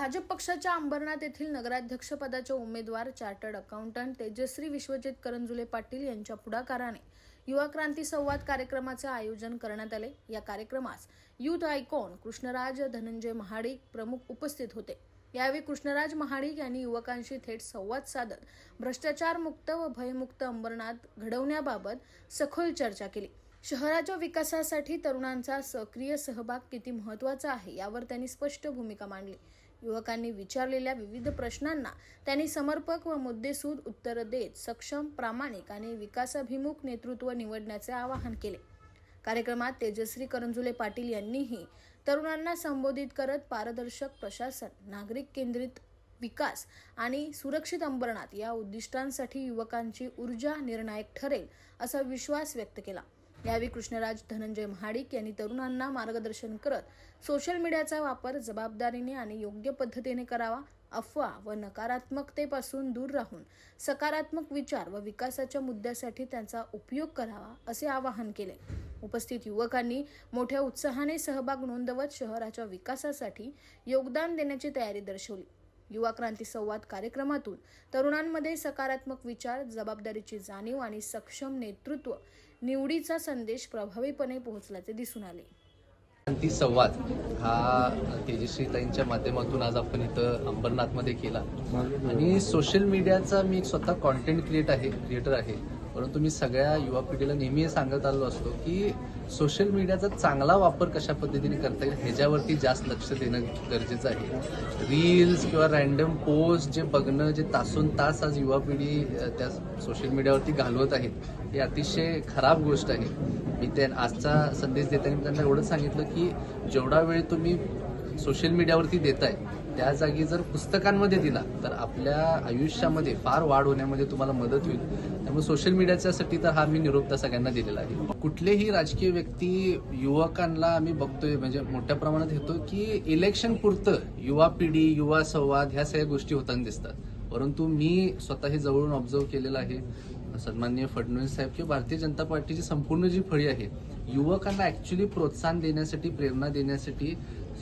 भाजप पक्षाच्या अंबरनाथ येथील नगराध्यक्षपदाचे उमेदवार चार्टर्ड अकाउंटंट तेजश्री विश्वजित करंजुले पाटील यांच्या पुढाकाराने युवा क्रांती संवाद कार्यक्रमाचे आयोजन करण्यात आले. या कार्यक्रमास युथ आयकॉन कृष्णराज धनंजय महाडिक प्रमुख उपस्थित होते. यावेळी कृष्णराज महाडिक यांनी युवकांशी थेट संवाद साधत भ्रष्टाचार मुक्त व भयमुक्त अंबरनाथ घडवण्याबाबत सखोल चर्चा केली. शहराच्या विकासासाठी तरुणांचा सक्रिय सहभाग किती महत्त्वाचा आहे यावर त्यांनी स्पष्ट भूमिका मांडली. युवकांनी विचारलेल्या विविध प्रश्नांना त्यांनी समर्पक व मुद्देसूद उत्तरं देत सक्षम प्रामाणिक आणि विकासाभिमुख नेतृत्व निवडण्याचे आवाहन केले. कार्यक्रमात तेजश्री करंजुले पाटील यांनीही तरुणांना संबोधित करत पारदर्शक प्रशासन नागरिक केंद्रित विकास आणि सुरक्षित अंबरनाथ या उद्दिष्टांसाठी युवकांची ऊर्जा निर्णायक ठरेल असा विश्वास व्यक्त केला. यावेळी कृष्णराज धनंजय महाडिक यांनी तरुणांना मार्गदर्शन करत सोशल मीडियाचा वापर जबाबदारीने आणि योग्य पद्धतीने करावा अफवा व नकारात्मकतेपासून दूर राहून सकारात्मक विचार व विकासाच्या मुद्द्यासाठी त्यांचा उपयोग करावा असे आवाहन केले. उपस्थित युवकांनी मोठ्या उत्साहाने सहभाग नोंदवत शहराच्या विकासासाठी योगदान देण्याची तयारी दर्शवली. युवा क्रांती संवाद कार्यक्रमातून तरुणांमध्ये सकारात्मक विचार जबाबदारीची जाणीव आणि सक्षम नेतृत्व निवडीचा संदेश प्रभावीपणे पोहोचल्याचे दिसून आले. क्रांती संवाद हा तेजस्वीताईंच्या माध्यमातून आज आपण इथं अंबरनाथमध्ये केला. आणि सोशल मीडियाचा मी एक स्वतः कॉन्टेंट क्रिएट आहे क्रिएटर आहे. परंतु मी सगळ्या युवा पिढीला नेहमी सांगत आलो असतो की सोशल मीडियाचा चांगला वापर कशा पद्धतीने करता येईल ह्याच्यावरती जास्त लक्ष देणं गरजेचं आहे. रील्स किंवा रॅन्डम पोस्ट जे बघणं जे तासून तास आज युवा पिढी त्या सोशल मीडियावरती घालवत आहेत हे अतिशय खराब गोष्ट आहे. मी त्या आजचा संदेश देताना मी त्यांना एवढंच सांगितलं की जेवढा वेळ तुम्ही सोशल मीडियावरती देताय त्या जागी जर पुस्तकांमध्ये दिला तर आपल्या आयुष्यामध्ये फार वाढ होण्यामध्ये तुम्हाला मदत होईल. त्यामुळे सोशल मीडियाच्यासाठी तर हा मी निरोप त्या सगळ्यांना दिलेला आहे. कुठलेही राजकीय व्यक्ती युवकांना आम्ही बघतोय म्हणजे मोठ्या प्रमाणात येतो की इलेक्शन पुरतं युवा पिढी युवा संवाद ह्या सगळ्या गोष्टी होताना दिसतात. परंतु मी स्वतः हे जवळून ऑब्झर्व केलेलं आहे. सन्माननीय फडणवीस साहेब किंवा भारतीय जनता पार्टीची संपूर्ण जी फळी आहे युवकांना ऍक्च्युली प्रोत्साहन देण्यासाठी प्रेरणा देण्यासाठी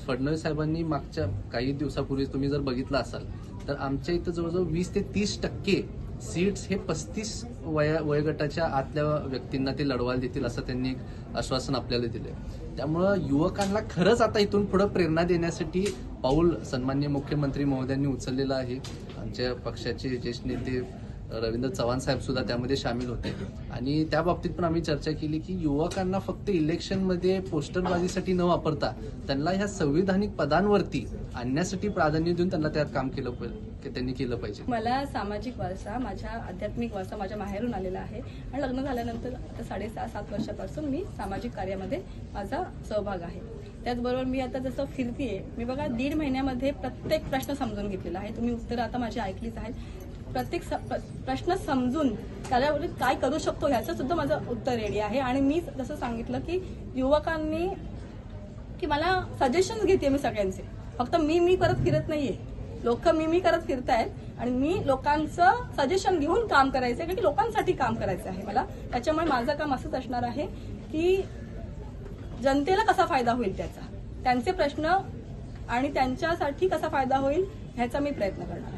फडणवीस साहेबांनी मागच्या काही दिवसापूर्वी तुम्ही जर बघितलं असाल तर आमच्या इथं जवळजवळ वीस ते तीस टक्के सीट्स हे पस्तीस वया वयोगटाच्या आतल्या व्यक्तींना ते लढवायला देतील असं त्यांनी एक आश्वासन आपल्याला दिलं त्यामुळं युवकांना खरंच आता इथून पुढे प्रेरणा देण्यासाठी पाऊल सन्मान्य मुख्यमंत्री महोदयांनी उचललेलं आहे. आमच्या पक्षाचे ज्येष्ठ नेते रवींद्र चव्हाण साहेब सुद्धा त्यामध्ये सामील होते. आणि त्या बाबतीत पण आम्ही चर्चा केली की युवकांना फक्त इलेक्शनमध्ये पोस्टरबाजीसाठी न वापरता त्यांना ह्या संविधानिक पदांवरती आणण्यासाठी प्राधान्य देऊन त्यांना त्यात काम केलं पाहिजे त्यांनी केलं पाहिजे. मला सामाजिक वारसा माझ्या आध्यात्मिक वारसा माझ्या माहेरून आलेला आहे. आणि लग्न झाल्यानंतर आता साडेसहा सात वर्षापासून मी सामाजिक कार्यामध्ये माझा सहभाग आहे. त्याचबरोबर मी आता जसं फिरतीये मी बघा दीड महिन्यामध्ये प्रत्येक प्रश्न समजून घेतलेला आहे. तुम्ही उत्तरं आता माझी ऐकलीच आहेत. प्रत्येक स- प्रश्न समजून त्याच्यावर काय करू शकतो ह्याचं सुद्धा माझं उत्तर रेडी आहे. आणि मी जसं सांगितलं की युवकांनी की मला सजेशन घेते मी सगळ्यांचे. फक्त मी मी करत फिरत नाहीये. लोक मी मी करत फिरतायत आणि मी लोकांचं सजेशन घेऊन काम करायचं आहे की लोकांसाठी काम करायचं आहे मला. त्याच्यामुळे माझं काम असंच असणार आहे की जनतेला कसा फायदा होईल त्याचा? त्यांचे प्रश्न आणि त्यांच्यासाठी कसा फायदा होईल ह्याचा मी प्रयत्न करणार आहे.